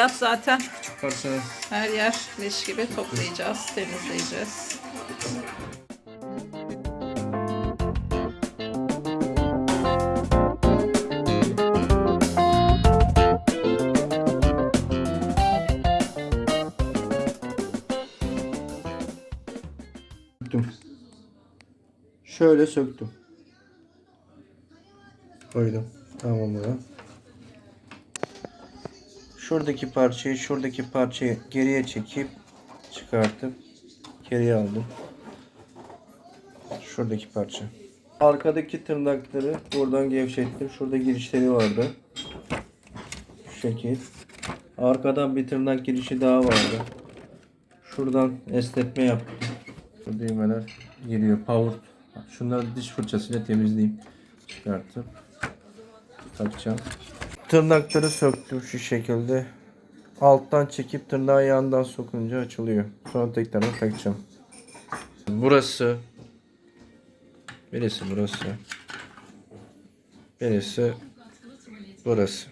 hayat zaten Küçük parçalar. her yer leş gibi toplayacağız, temizleyeceğiz. Söktüm. Şöyle söktüm. Koydum. Tamam burada. Şuradaki parçayı şuradaki parçayı geriye çekip çıkartıp geriye aldım. Şuradaki parça. Arkadaki tırnakları buradan gevşettim. Şurada girişleri vardı. Şu şekil. Arkadan bir tırnak girişi daha vardı. Şuradan esnetme yaptım. Bu düğmeler giriyor. Power. Şunları diş fırçasıyla temizleyeyim. Çıkartıp takacağım. Tırnakları söktüm şu şekilde. Alttan çekip tırnağı yandan sokunca açılıyor. Sonra tekrardan takacağım. Burası. Birisi burası. Birisi burası.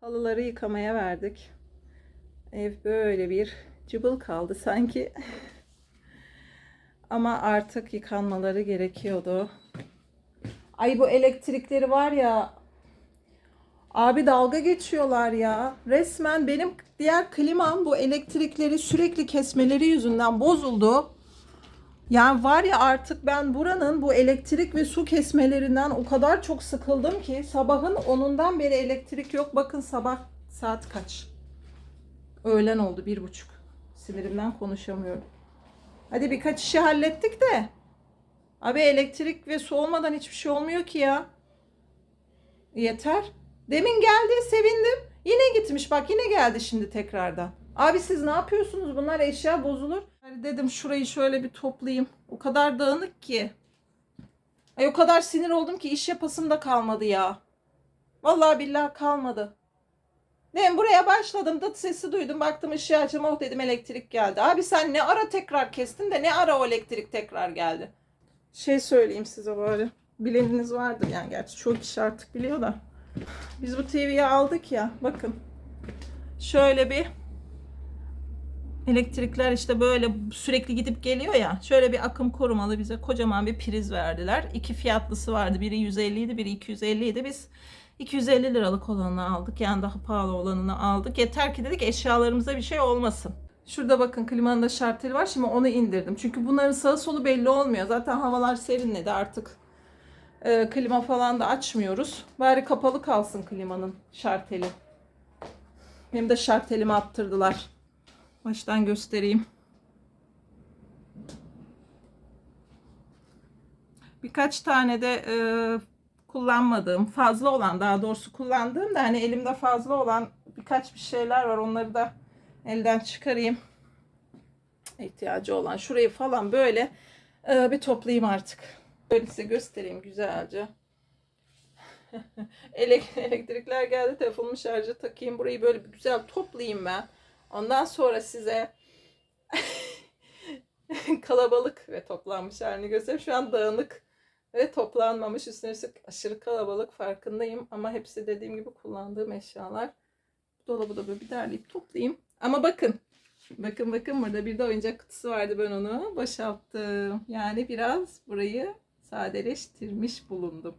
Halıları yıkamaya verdik. Ev böyle bir cıbıl kaldı sanki. Ama artık yıkanmaları gerekiyordu. Ay bu elektrikleri var ya. Abi dalga geçiyorlar ya. Resmen benim diğer klimam bu elektrikleri sürekli kesmeleri yüzünden bozuldu. Yani var ya artık ben buranın bu elektrik ve su kesmelerinden o kadar çok sıkıldım ki sabahın 10'undan beri elektrik yok. Bakın sabah saat kaç? Öğlen oldu bir buçuk. Sinirimden konuşamıyorum. Hadi birkaç işi hallettik de. Abi elektrik ve su olmadan hiçbir şey olmuyor ki ya. Yeter. Demin geldi sevindim. Yine gitmiş bak yine geldi şimdi tekrardan. Abi siz ne yapıyorsunuz? Bunlar eşya bozulur. Hani dedim şurayı şöyle bir toplayayım. O kadar dağınık ki. Ay o kadar sinir oldum ki iş yapasım da kalmadı ya. Vallahi billahi kalmadı. Ben buraya başladım da sesi duydum baktım ışığı açım oh dedim elektrik geldi. Abi sen ne ara tekrar kestin de ne ara o elektrik tekrar geldi. Şey söyleyeyim size böyle. Bileniniz vardır yani gerçi çoğu kişi artık biliyor da. Biz bu TV'yi aldık ya bakın. Şöyle bir elektrikler işte böyle sürekli gidip geliyor ya. Şöyle bir akım korumalı bize kocaman bir priz verdiler. İki fiyatlısı vardı. Biri 150 idi, biri 250 idi. Biz 250 liralık olanını aldık. Yani daha pahalı olanını aldık. Yeter ki dedik eşyalarımıza bir şey olmasın. Şurada bakın klimanın da şarteli var. Şimdi onu indirdim. Çünkü bunların sağı solu belli olmuyor. Zaten havalar serinledi artık. Ee, klima falan da açmıyoruz. Bari kapalı kalsın klimanın şarteli. Benim de şartelimi attırdılar. Baştan göstereyim. Birkaç tane de e, kullanmadığım, fazla olan daha doğrusu kullandığım da hani elimde fazla olan birkaç bir şeyler var. Onları da elden çıkarayım. İhtiyacı olan şurayı falan böyle e, bir toplayayım artık. Böyle size göstereyim güzelce. Elek- Elektrikler geldi. Telefonumu şarja takayım. Burayı böyle güzel toplayayım ben. Ondan sonra size kalabalık ve toplanmış halini göstereyim. Şu an dağınık ve toplanmamış üstüne üstlük aşırı kalabalık farkındayım. Ama hepsi dediğim gibi kullandığım eşyalar. Dolabı da böyle bir derleyip toplayayım. Ama bakın. Bakın bakın burada bir de oyuncak kutusu vardı. Ben onu boşalttım. Yani biraz burayı sadeleştirmiş bulundum.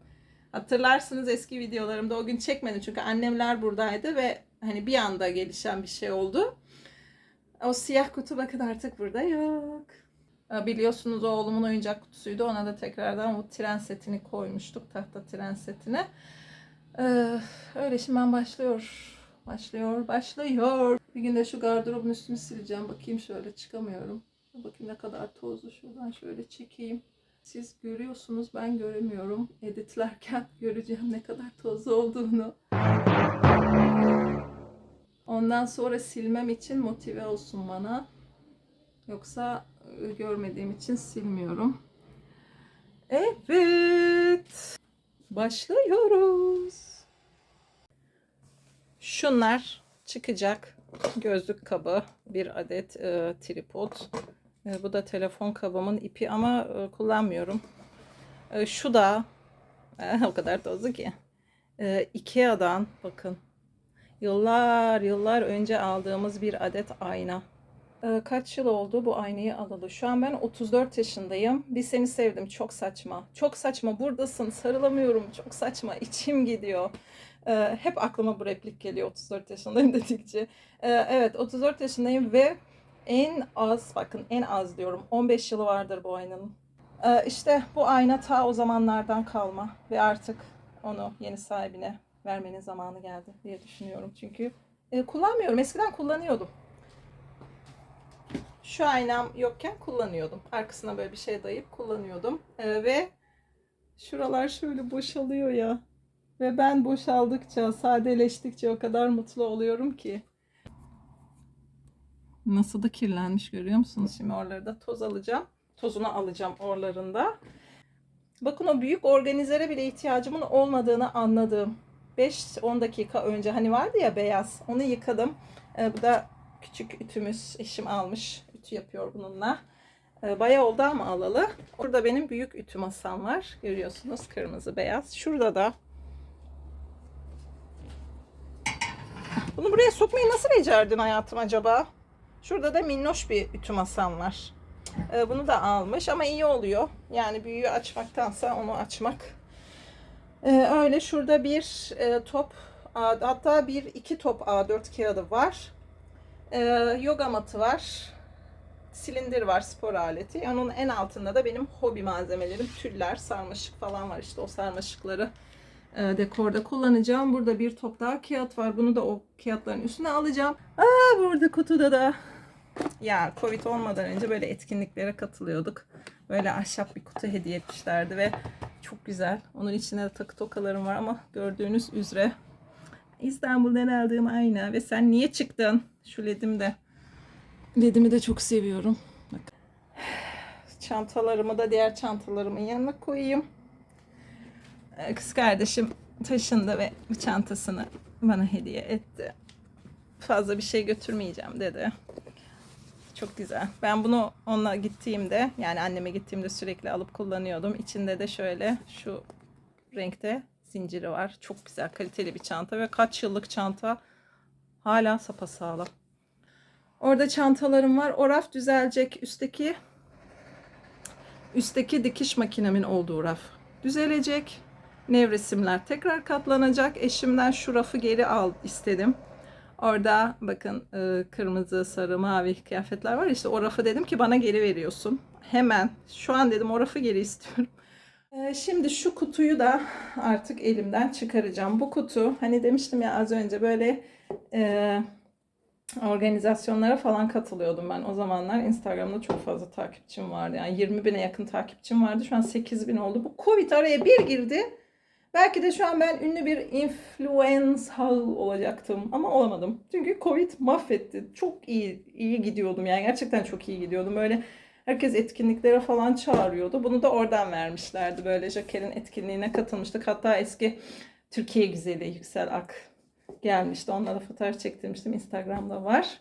Hatırlarsınız eski videolarımda o gün çekmedim çünkü annemler buradaydı ve hani bir anda gelişen bir şey oldu. O siyah kutu bakın artık burada yok. Biliyorsunuz oğlumun oyuncak kutusuydu. Ona da tekrardan bu tren setini koymuştuk. Tahta tren setine. Ee, öyle şimdi ben başlıyor. Başlıyor, başlıyor. Bir gün de şu gardırobun üstünü sileceğim. Bakayım şöyle çıkamıyorum. Bakayım ne kadar tozlu. Şuradan şöyle çekeyim. Siz görüyorsunuz ben göremiyorum. Editlerken göreceğim ne kadar tozlu olduğunu. Ondan sonra silmem için motive olsun bana. Yoksa e, görmediğim için silmiyorum. Evet. Başlıyoruz. Şunlar çıkacak. Gözlük kabı, bir adet e, tripod. E, bu da telefon kabımın ipi ama e, kullanmıyorum. E, şu da e, o kadar tozlu ki. E, Ikea'dan bakın Yıllar yıllar önce aldığımız bir adet ayna. Ee, kaç yıl oldu bu aynayı alalı? Şu an ben 34 yaşındayım. Bir seni sevdim. Çok saçma. Çok saçma. Buradasın. Sarılamıyorum. Çok saçma. İçim gidiyor. Ee, hep aklıma bu replik geliyor 34 yaşındayım dedikçe. Ee, evet 34 yaşındayım ve en az bakın en az diyorum 15 yılı vardır bu aynanın. Ee, işte bu ayna ta o zamanlardan kalma ve artık onu yeni sahibine vermenin zamanı geldi diye düşünüyorum. Çünkü e, kullanmıyorum. Eskiden kullanıyordum. Şu aynam yokken kullanıyordum. Arkasına böyle bir şey dayayıp kullanıyordum. Ee, ve şuralar şöyle boşalıyor ya. Ve ben boşaldıkça, sadeleştikçe o kadar mutlu oluyorum ki. Nasıl da kirlenmiş görüyor musunuz? Şimdi oraları da toz alacağım. Tozunu alacağım oralarında. Bakın o büyük organizere bile ihtiyacımın olmadığını anladım. 5-10 dakika önce hani vardı ya beyaz. Onu yıkadım. Ee, bu da küçük ütümüz. Eşim almış. Ütü yapıyor bununla. Ee, bayağı oldu ama alalı. Burada benim büyük ütü masam var. Görüyorsunuz kırmızı beyaz. Şurada da Bunu buraya sokmayı nasıl becerdin hayatım acaba? Şurada da minnoş bir ütü masam var. Ee, bunu da almış ama iyi oluyor. Yani büyüğü açmaktansa onu açmak. Ee, öyle şurada bir e, top hatta bir iki top A4 kağıdı var. Ee, yoga matı var. Silindir var spor aleti. Onun en altında da benim hobi malzemelerim tüller, sarmaşık falan var işte o sarmaşıkları e, dekorda kullanacağım. Burada bir top daha kağıt var. Bunu da o kağıtların üstüne alacağım. Aa burada kutuda da ya Covid olmadan önce böyle etkinliklere katılıyorduk. Böyle ahşap bir kutu hediye etmişlerdi ve çok güzel. Onun içinde de takı tokalarım var ama gördüğünüz üzere İstanbul'dan aldığım ayna ve sen niye çıktın? Şu ledim de. Ledimi de çok seviyorum. Bak. Çantalarımı da diğer çantalarımın yanına koyayım. Ee, Kız kardeşim taşındı ve bu çantasını bana hediye etti. Fazla bir şey götürmeyeceğim dedi. Çok güzel. Ben bunu onunla gittiğimde yani anneme gittiğimde sürekli alıp kullanıyordum. İçinde de şöyle şu renkte zinciri var. Çok güzel kaliteli bir çanta ve kaç yıllık çanta hala sapasağlam. Orada çantalarım var. O raf düzelecek. Üstteki üstteki dikiş makinemin olduğu raf düzelecek. Nevresimler tekrar katlanacak. Eşimden şu rafı geri al istedim. Orada bakın e, kırmızı, sarı, mavi kıyafetler var. İşte o rafı dedim ki bana geri veriyorsun. Hemen. Şu an dedim o rafı geri istiyorum. E, Şimdi şu kutuyu da artık elimden çıkaracağım. Bu kutu hani demiştim ya az önce böyle e, organizasyonlara falan katılıyordum ben. O zamanlar Instagram'da çok fazla takipçim vardı. Yani 20 bine yakın takipçim vardı. Şu an 8 bin oldu. Bu Covid araya bir girdi. Belki de şu an ben ünlü bir influencer olacaktım ama olamadım. Çünkü Covid mahvetti. Çok iyi iyi gidiyordum yani gerçekten çok iyi gidiyordum. Böyle herkes etkinliklere falan çağırıyordu. Bunu da oradan vermişlerdi. Böyle Joker'in etkinliğine katılmıştık. Hatta eski Türkiye güzeli Yüksel Ak gelmişti. Onunla da fotoğraf çektirmiştim. Instagram'da var.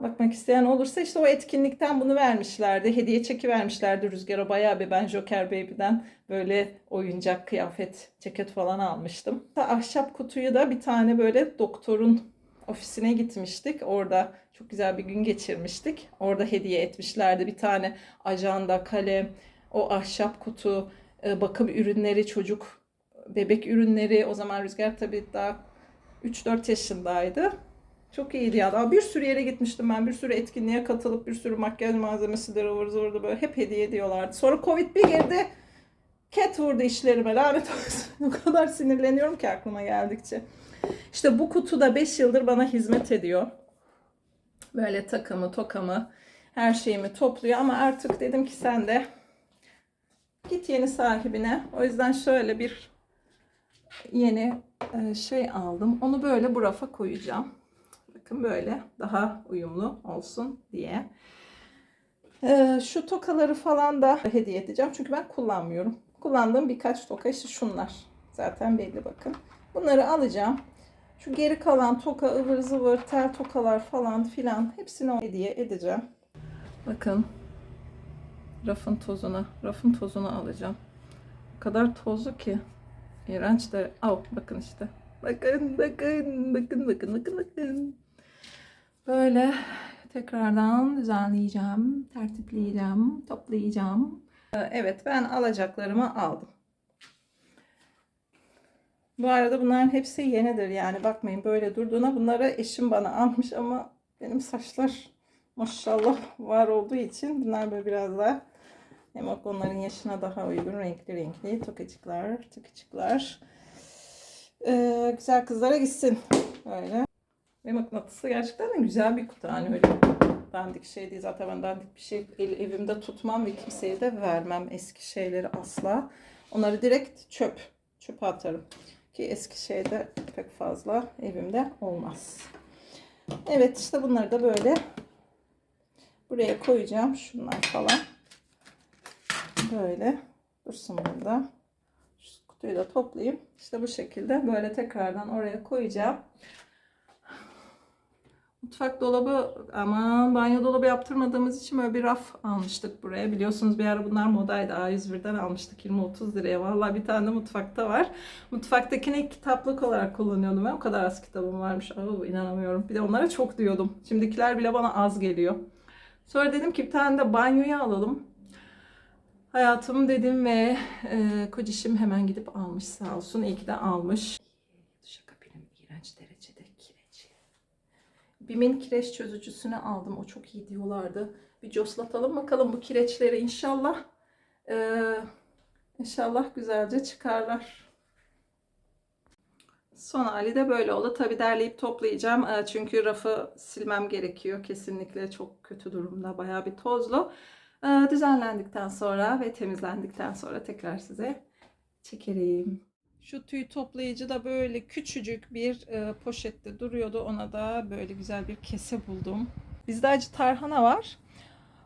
Bakmak isteyen olursa işte o etkinlikten bunu vermişlerdi. Hediye çeki vermişlerdi Rüzgar'a bayağı bir ben Joker Baby'den böyle oyuncak, kıyafet, ceket falan almıştım. Ahşap kutuyu da bir tane böyle doktorun ofisine gitmiştik. Orada çok güzel bir gün geçirmiştik. Orada hediye etmişlerdi bir tane ajanda, kalem, o ahşap kutu, e, bakım ürünleri, çocuk bebek ürünleri. O zaman Rüzgar tabii daha 3-4 yaşındaydı. Çok iyiydi ya. Daha bir sürü yere gitmiştim ben. Bir sürü etkinliğe katılıp bir sürü makyaj malzemesidir ıvır zıvırdı böyle hep hediye ediyorlardı. Sonra Covid bir girdi. Cat vurdu işlerime lanet olsun. o kadar sinirleniyorum ki aklıma geldikçe. İşte bu kutu da 5 yıldır bana hizmet ediyor. Böyle takımı, tokamı, her şeyimi topluyor ama artık dedim ki sen de git yeni sahibine. O yüzden şöyle bir yeni e, şey aldım. Onu böyle bu rafa koyacağım. Bakın böyle daha uyumlu olsun diye. E, şu tokaları falan da hediye edeceğim. Çünkü ben kullanmıyorum. Kullandığım birkaç toka işte şunlar. Zaten belli bakın. Bunları alacağım. Şu geri kalan toka ıvır zıvır tel tokalar falan filan hepsini hediye edeceğim. Bakın rafın tozunu, rafın tozunu alacağım. O kadar tozlu ki. İğrenç de. Al bakın işte. Bakın, bakın, bakın, bakın, bakın, bakın. Böyle tekrardan düzenleyeceğim, tertipleyeceğim, toplayacağım. Ee, Evet, ben alacaklarımı aldım. Bu arada bunların hepsi yenidir yani bakmayın böyle durduğuna bunları eşim bana almış ama benim saçlar maşallah var olduğu için bunlar böyle biraz daha hem onların yaşına daha uygun renkli renkli tokacıklar, tıkıcıklar. Ee, güzel kızlara gitsin. Öyle. Ve mıknatısı gerçekten de güzel bir kutu. Hani öyle dandik şey değil. Zaten ben dandik bir şey el, evimde tutmam ve kimseye de vermem eski şeyleri asla. Onları direkt çöp. Çöpe atarım. Ki eski şeyde pek fazla evimde olmaz. Evet işte bunları da böyle buraya koyacağım. Şunlar falan. Böyle dursun burada. Şu kutuyu da toplayayım. İşte bu şekilde böyle tekrardan oraya koyacağım. Mutfak dolabı aman banyo dolabı yaptırmadığımız için böyle bir raf almıştık buraya. Biliyorsunuz bir ara bunlar modaydı. A101'den almıştık 20-30 liraya. Vallahi bir tane de mutfakta var. Mutfaktakini kitaplık olarak kullanıyordum ben. O kadar az kitabım varmış. Oo, inanamıyorum. Bir de onlara çok diyordum. Şimdikiler bile bana az geliyor. Sonra dedim ki bir tane de banyoya alalım. Hayatım dedim ve e, kocişim hemen gidip almış sağ olsun. İyi ki de almış. Duşakabinin iğrenç derecede kireç. Bim'in kireç çözücüsünü aldım. O çok iyi diyorlardı. Bir coslatalım bakalım bu kireçleri inşallah. e, inşallah güzelce çıkarlar. Son hali de böyle oldu. Tabi derleyip toplayacağım. E, Çünkü rafı silmem gerekiyor. Kesinlikle çok kötü durumda. Bayağı bir tozlu. E, Düzenlendikten sonra ve temizlendikten sonra tekrar size çekerim. Şu tüy toplayıcı da böyle küçücük bir e, poşette duruyordu. Ona da böyle güzel bir kese buldum. Bizde acı tarhana var.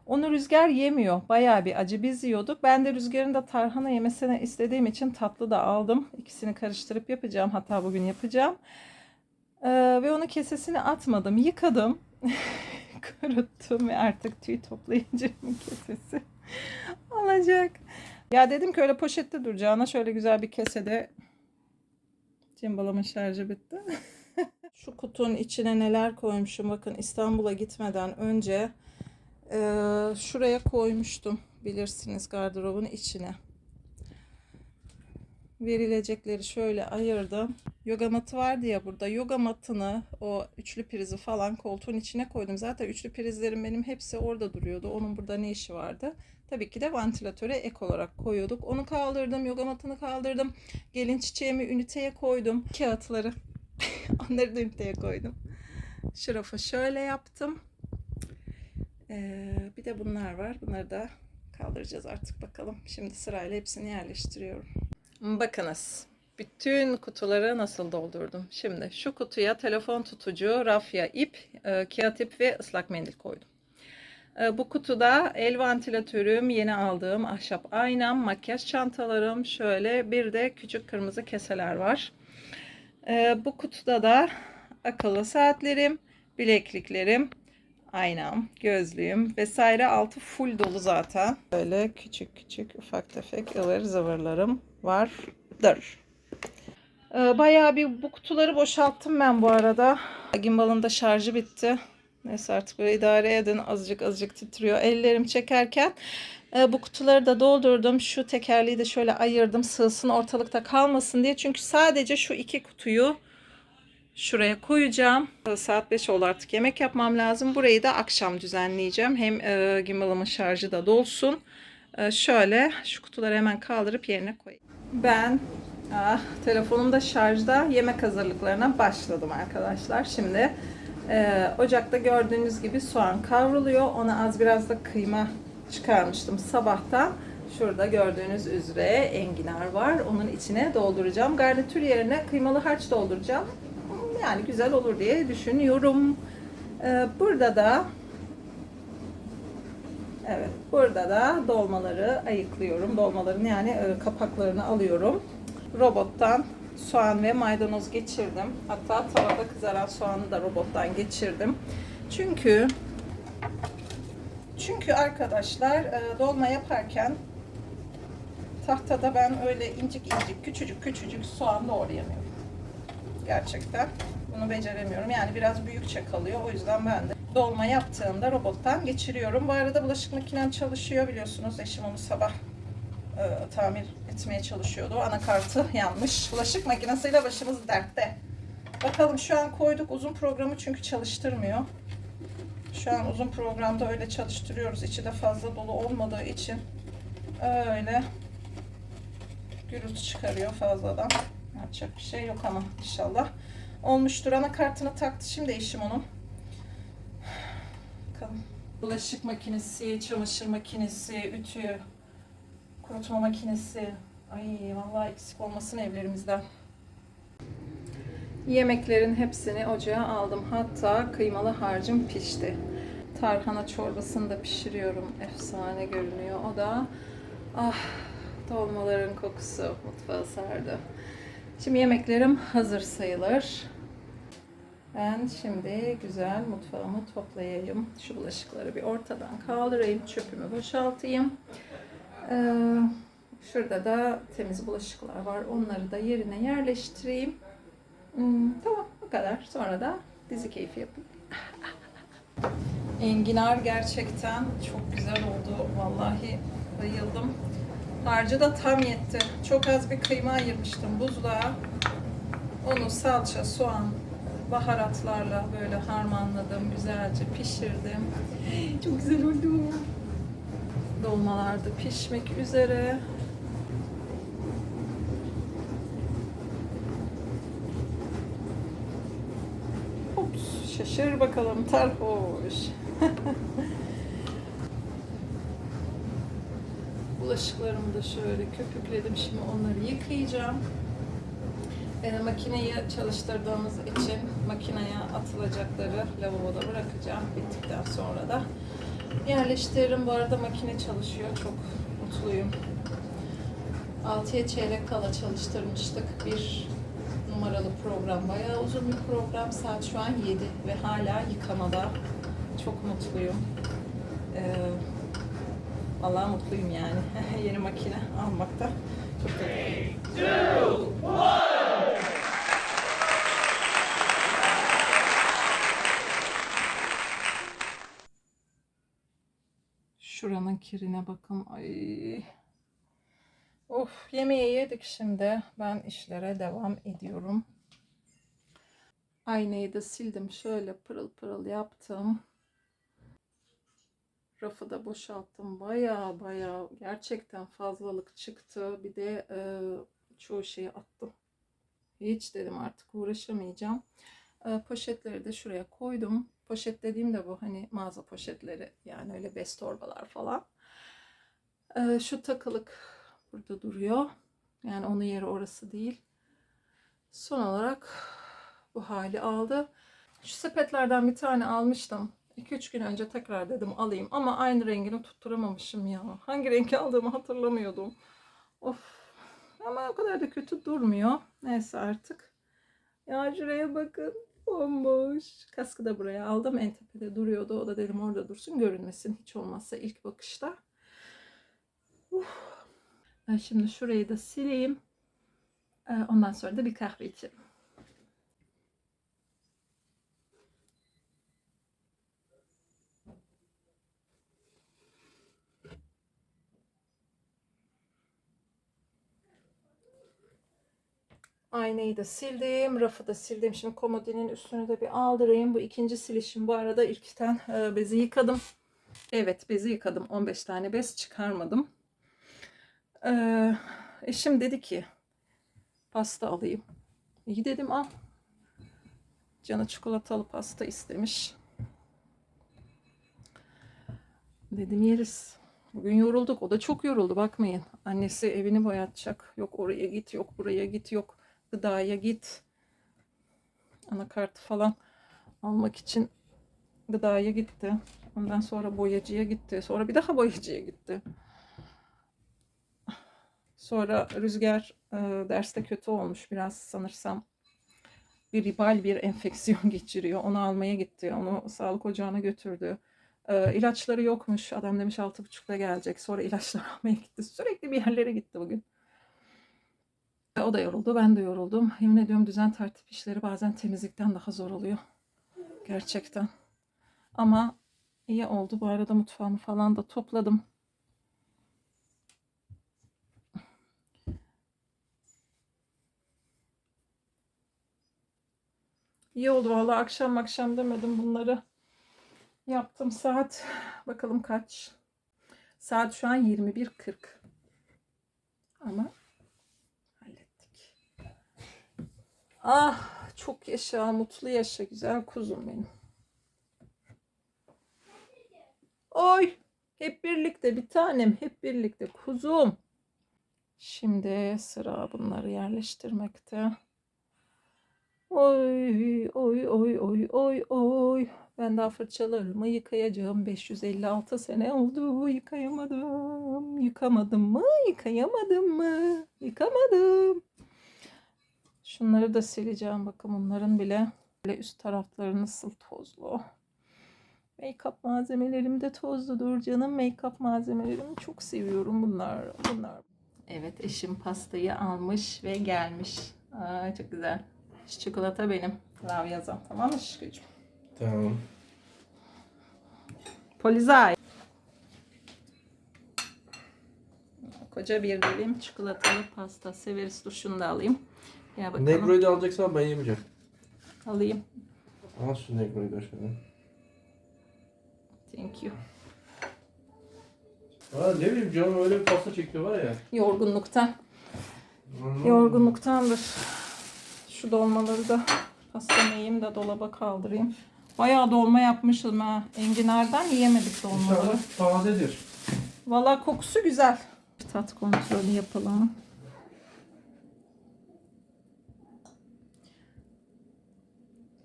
Onu rüzgar yemiyor. Bayağı bir acı biz yiyorduk. Ben de rüzgarın da tarhana yemesini istediğim için tatlı da aldım. İkisini karıştırıp yapacağım. Hatta bugün yapacağım. Ee, ve onu kesesini atmadım. Yıkadım. Kuruttum ve artık tüy toplayıcımın kesesi olacak. Ya dedim ki öyle poşette duracağına şöyle güzel bir kesede cimbalamın şarjı bitti. Şu kutunun içine neler koymuşum. Bakın İstanbul'a gitmeden önce e, şuraya koymuştum. Bilirsiniz gardırobun içine. Verilecekleri şöyle ayırdım. Yoga matı vardı ya burada. Yoga matını o üçlü prizi falan koltuğun içine koydum. Zaten üçlü prizlerim benim hepsi orada duruyordu. Onun burada ne işi vardı? Tabii ki de vantilatöre ek olarak koyuyorduk. Onu kaldırdım. Yoga matını kaldırdım. Gelin çiçeğimi üniteye koydum. Kağıtları. Onları da üniteye koydum. Şu rafı şöyle yaptım. Ee, bir de bunlar var. Bunları da kaldıracağız artık bakalım. Şimdi sırayla hepsini yerleştiriyorum. Bakınız. Bütün kutuları nasıl doldurdum. Şimdi şu kutuya telefon tutucu, rafya ip, e, kağıt ip ve ıslak mendil koydum. E, Bu kutuda el vantilatörüm, yeni aldığım ahşap aynam, makyaj çantalarım, şöyle bir de küçük kırmızı keseler var. E, Bu kutuda da akıllı saatlerim, bilekliklerim, aynam, gözlüğüm vesaire altı full dolu zaten. Böyle küçük küçük ufak tefek ıvır zıvırlarım vardır. Ee, Bayağı bir bu kutuları boşalttım ben bu arada. Gimbal'ın da şarjı bitti. Neyse artık böyle idare edin. Azıcık azıcık titriyor. Ellerim çekerken e, bu kutuları da doldurdum. Şu tekerleği de şöyle ayırdım. Sığsın ortalıkta kalmasın diye. Çünkü sadece şu iki kutuyu şuraya koyacağım. Saat 5 oldu artık yemek yapmam lazım. Burayı da akşam düzenleyeceğim. Hem e, gimbalımın şarjı da dolsun. E, şöyle şu kutuları hemen kaldırıp yerine koyayım. Ben ah, telefonum da şarjda yemek hazırlıklarına başladım arkadaşlar. Şimdi e, ocakta gördüğünüz gibi soğan kavruluyor. Ona az biraz da kıyma çıkarmıştım sabahtan. Şurada gördüğünüz üzere enginar var. Onun içine dolduracağım. Garnitür yerine kıymalı harç dolduracağım. Yani güzel olur diye düşünüyorum. Ee, burada da Evet, burada da dolmaları ayıklıyorum. Dolmaların yani e, kapaklarını alıyorum. Robottan soğan ve maydanoz geçirdim. Hatta tavada kızaran soğanı da robottan geçirdim. Çünkü çünkü arkadaşlar e, dolma yaparken tahtada ben öyle incik incik küçücük küçücük soğan doğrayamıyorum. gerçekten. Bunu beceremiyorum. Yani biraz büyükçe kalıyor. O yüzden ben de dolma yaptığımda robottan geçiriyorum. Bu arada bulaşık makinem çalışıyor biliyorsunuz. Eşim onu sabah e, tamir etmeye çalışıyordu. Anakartı yanmış. Bulaşık makinesiyle başımız dertte. Bakalım şu an koyduk uzun programı çünkü çalıştırmıyor. Şu an uzun programda öyle çalıştırıyoruz. İçi de fazla dolu olmadığı için öyle gürültü çıkarıyor fazladan. Yapacak bir şey yok ama inşallah. Olmuştur. Anakartını taktı. Şimdi eşim onu. Bakalım. Bulaşık makinesi, çamaşır makinesi, ütü, kurutma makinesi. Ay vallahi eksik olmasın evlerimizden. Yemeklerin hepsini ocağa aldım. Hatta kıymalı harcım pişti. Tarhana çorbasını da pişiriyorum. Efsane görünüyor. O da ah dolmaların kokusu mutfağı sardı. Şimdi yemeklerim hazır sayılır. Ben şimdi güzel mutfağımı toplayayım. Şu bulaşıkları bir ortadan kaldırayım. Çöpümü boşaltayım. Ee, şurada da temiz bulaşıklar var. Onları da yerine yerleştireyim. Hmm, tamam bu kadar. Sonra da dizi keyfi yapayım. Enginar gerçekten çok güzel oldu. Vallahi bayıldım. Harcı da tam yetti. Çok az bir kıyma ayırmıştım buzluğa. Onu salça, soğan, baharatlarla böyle harmanladım. Güzelce pişirdim. Çok güzel oldu. Dolmalar da pişmek üzere. Şaşır bakalım tarhoş. Bulaşıklarımı da şöyle köpükledim. Şimdi onları yıkayacağım. E, makineyi çalıştırdığımız için makineye atılacakları lavaboda bırakacağım. Bittikten sonra da yerleştiririm. Bu arada makine çalışıyor. Çok mutluyum. 6'ya çeyrek kala çalıştırmıştık. Bir numaralı program. Bayağı uzun bir program. Saat şu an 7 ve hala yıkamada. Çok mutluyum. Ee, vallahi mutluyum yani. Yeni makine almakta. Çok mutluyum. Şuranın kirine bakın. Ay. Of yemeği yedik şimdi. Ben işlere devam ediyorum. Aynayı da sildim. Şöyle pırıl pırıl yaptım. Rafı da boşalttım. Baya baya gerçekten fazlalık çıktı. Bir de e, çoğu şeyi attım. Hiç dedim artık uğraşamayacağım. E, poşetleri de şuraya koydum. Poşet dediğim de bu hani mağaza poşetleri yani öyle bez torbalar falan. E, şu takılık burada duruyor. Yani onun yeri orası değil. Son olarak bu hali aldı. Şu sepetlerden bir tane almıştım. 2-3 gün önce tekrar dedim alayım ama aynı rengini tutturamamışım ya. Hangi rengi aldığımı hatırlamıyordum. Of. Ama o kadar da kötü durmuyor. Neyse artık. Ya şuraya bakın. Bomboş. Kaskı da buraya aldım. En tepede duruyordu. O da dedim orada dursun. Görünmesin hiç olmazsa ilk bakışta. Uf. Şimdi şurayı da sileyim. Ee, Ondan sonra da bir kahve içelim. Aynayı da sildim, rafı da sildim. Şimdi komodinin üstünü de bir aldırayım. Bu ikinci silişim. Bu arada ilkten e, bezi yıkadım. Evet bezi yıkadım. 15 tane bez çıkarmadım. Ee, eşim dedi ki pasta alayım. İyi dedim al. Canı çikolatalı pasta istemiş. Dedim yeriz. Bugün yorulduk. O da çok yoruldu. Bakmayın. Annesi evini boyatacak. Yok oraya git, yok buraya git, yok gıdaya git. Anakartı falan almak için gıdaya gitti. Ondan sonra boyacıya gitti. Sonra bir daha boyacıya gitti. Sonra Rüzgar e, derste kötü olmuş biraz sanırsam. Bir ribal bir enfeksiyon geçiriyor. Onu almaya gitti. Onu sağlık ocağına götürdü. E, ilaçları yokmuş. Adam demiş altı buçukta gelecek. Sonra ilaçları almaya gitti. Sürekli bir yerlere gitti bugün. O da yoruldu, ben de yoruldum. Yemin ediyorum düzen tertip işleri bazen temizlikten daha zor oluyor. Gerçekten. Ama iyi oldu. Bu arada mutfağımı falan da topladım. İyi oldu vallahi akşam akşam demedim bunları. Yaptım saat bakalım kaç. Saat şu an 21.40. Ama hallettik. Ah çok yaşa, mutlu yaşa güzel kuzum benim. Oy hep birlikte bir tanem hep birlikte kuzum. Şimdi sıra bunları yerleştirmekte. Oy oy oy oy oy oy. Ben daha fırçalarımı yıkayacağım. 556 sene oldu yıkayamadım. Yıkamadım mı? Yıkayamadım mı? Yıkamadım. Şunları da sileceğim. Bakın bunların bile üst tarafları nasıl tozlu. Make-up malzemelerim de tozludur canım. Make-up malzemelerimi çok seviyorum bunlar. Bunlar. Evet eşim pastayı almış ve gelmiş. Aa, çok güzel. Çikolata benim. Lavyazan tamam mı şişkocuğum? Tamam. Polizay. Koca bir dilim çikolatalı pasta. Severiz. Dur şunu da alayım. Ya bakalım. Negro'yu da alacaksan ben yemeyeceğim. Alayım. Al şu Negro'yu da şöyle. Thank you. Aa, ne bileyim canım öyle bir pasta çekiyor var ya. Yorgunluktan. Yorgunluktandır. Şu dolmaları da pastamı yiyeyim de dolaba kaldırayım. Bayağı dolma yapmışım ha. Enginardan yiyemedik dolmaları. İnşallah tazedir. Valla kokusu güzel. Tat kontrolü yapalım.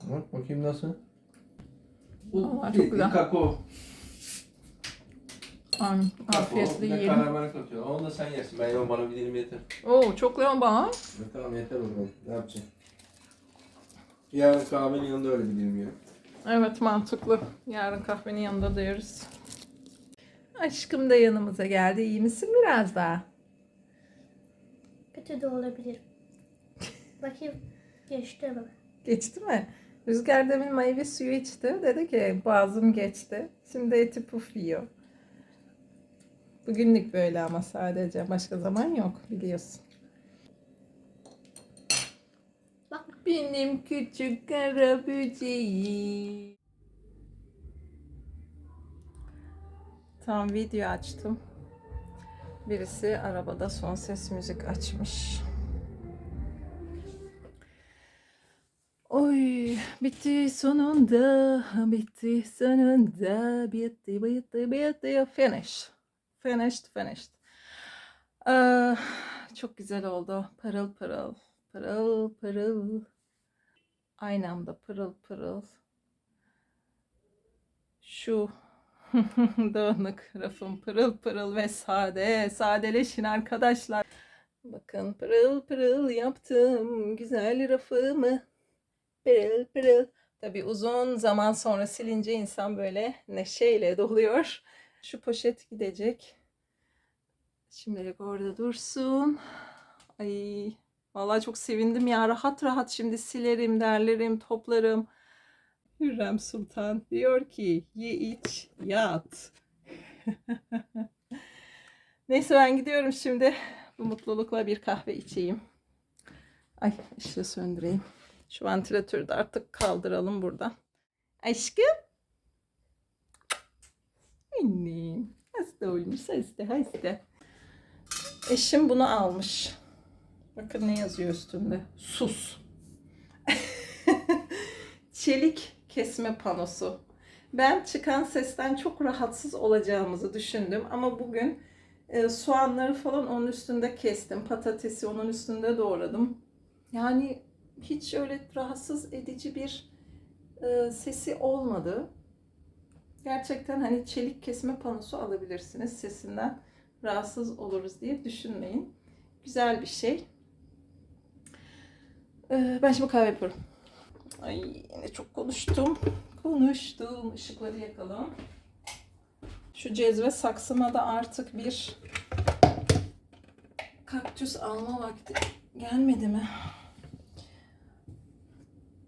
Bak bakayım nasıl. Aa, çok güzel. Kakao. Ay, afiyetle yiyelim. karamel katıyor. Onu da sen yersin. Ben yemem bana bir dilim yeter. Oo çok leon bana. Tamam yeter o zaman. Ne yapacaksın? Yarın kahvenin yanında öyle bir dilim ya. Evet mantıklı. Yarın kahvenin yanında da yeriz. Aşkım da yanımıza geldi. İyi misin biraz daha? Kötü de olabilir. Bakayım geçti mi? Geçti mi? Rüzgar demin meyve suyu içti. Dedi ki boğazım geçti. Şimdi eti puf yiyor. Bugünlük böyle ama sadece. Başka zaman yok biliyorsun. Bak. Benim küçük kara. Tam video açtım. Birisi arabada son ses müzik açmış. Oy bitti sonunda bitti sonunda bitti bitti bitti finish finished finished Ah, çok güzel oldu pırıl pırıl pırıl pırıl aynı anda pırıl pırıl şu dağınık rafım pırıl pırıl ve sade sadeleşin arkadaşlar bakın pırıl pırıl yaptım güzel rafımı pırıl pırıl. Tabii uzun zaman sonra silince insan böyle neşeyle doluyor. Şu poşet gidecek. Şimdilik orada dursun. Ay vallahi çok sevindim ya. Rahat rahat şimdi silerim, derlerim, toplarım. Hürrem Sultan diyor ki ye iç yat. Neyse ben gidiyorum şimdi. Bu mutlulukla bir kahve içeyim. Ay ışığı söndüreyim. Şu vantilatörü de artık kaldıralım buradan. Aşkım. Annem. Hasta olmuş hasta hasta. Eşim bunu almış. Bakın ne yazıyor üstünde. Sus. Çelik kesme panosu. Ben çıkan sesten çok rahatsız olacağımızı düşündüm ama bugün e, soğanları falan onun üstünde kestim. Patatesi onun üstünde doğradım. Yani hiç öyle rahatsız edici bir e, sesi olmadı. Gerçekten hani çelik kesme panosu alabilirsiniz sesinden rahatsız oluruz diye düşünmeyin. Güzel bir şey. E, ben şimdi kahve yapıyorum. Ay yine çok konuştum. Konuştum. Işıkları yakalım. Şu cezve saksıma da artık bir kaktüs alma vakti gelmedi mi?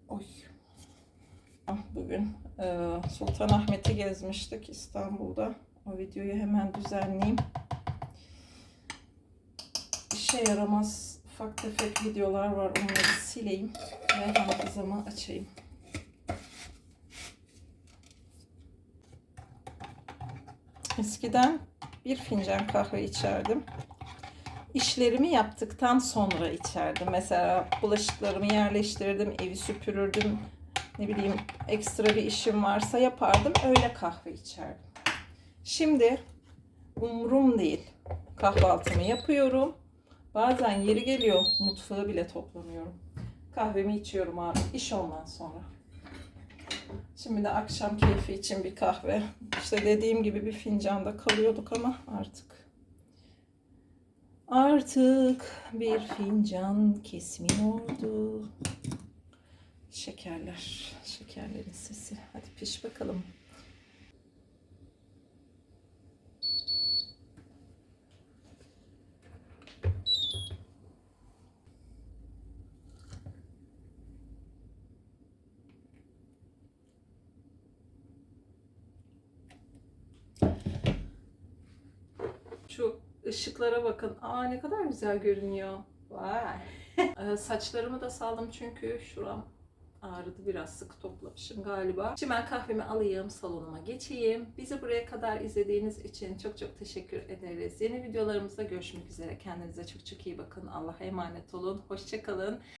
Oy. Ah, Bugün e, Sultanahmet'i gezmiştik İstanbul'da. O videoyu hemen düzenleyeyim. İşe yaramaz ufak tefek videolar var. Onları sileyim ve hafızamı açayım. Eskiden bir fincan kahve içerdim. İşlerimi yaptıktan sonra içerdim. Mesela bulaşıklarımı yerleştirdim, evi süpürürdüm. Ne bileyim ekstra bir işim varsa yapardım. Öyle kahve içerdim. Şimdi umurum değil. Kahvaltımı yapıyorum. Bazen yeri geliyor mutfağı bile toplamıyorum. Kahvemi içiyorum abi iş ondan sonra. Şimdi de akşam keyfi için bir kahve. İşte dediğim gibi bir fincanda kalıyorduk ama artık. Artık bir fincan kesmin oldu. Şekerler, şekerlerin sesi. Hadi piş bakalım. Şu ışıklara bakın. Aa ne kadar güzel görünüyor. Vay. Ee, Saçlarımı da saldım çünkü şuram ağrıdı biraz sık toplamışım galiba. Şimdi ben kahvemi alayım, salonuma geçeyim. Bizi buraya kadar izlediğiniz için çok çok teşekkür ederiz. Yeni videolarımızda görüşmek üzere. Kendinize çok çok iyi bakın. Allah'a emanet olun. Hoşçakalın.